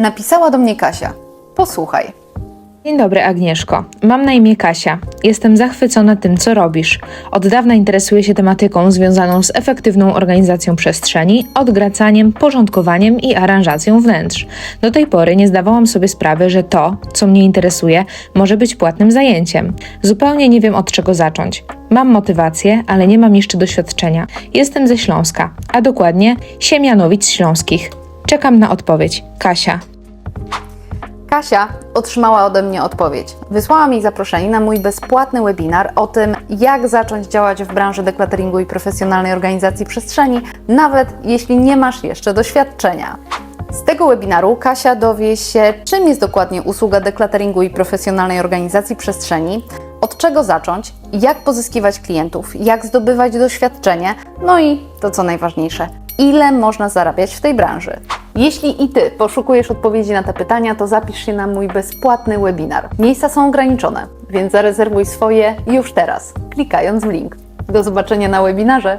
Napisała do mnie Kasia. Posłuchaj. Dzień dobry, Agnieszko. Mam na imię Kasia. Jestem zachwycona tym, co robisz. Od dawna interesuję się tematyką związaną z efektywną organizacją przestrzeni, odgracaniem, porządkowaniem i aranżacją wnętrz. Do tej pory nie zdawałam sobie sprawy, że to, co mnie interesuje, może być płatnym zajęciem. Zupełnie nie wiem od czego zacząć. Mam motywację, ale nie mam jeszcze doświadczenia. Jestem ze Śląska, a dokładnie Siemianowic Śląskich. Czekam na odpowiedź. Kasia. Kasia otrzymała ode mnie odpowiedź. Wysłała mi zaproszenie na mój bezpłatny webinar o tym, jak zacząć działać w branży deklateringu i profesjonalnej organizacji przestrzeni, nawet jeśli nie masz jeszcze doświadczenia. Z tego webinaru Kasia dowie się, czym jest dokładnie usługa deklateringu i profesjonalnej organizacji przestrzeni, od czego zacząć, jak pozyskiwać klientów, jak zdobywać doświadczenie, no i to co najważniejsze, ile można zarabiać w tej branży. Jeśli i Ty poszukujesz odpowiedzi na te pytania, to zapisz się na mój bezpłatny webinar. Miejsca są ograniczone, więc zarezerwuj swoje już teraz, klikając w link. Do zobaczenia na webinarze.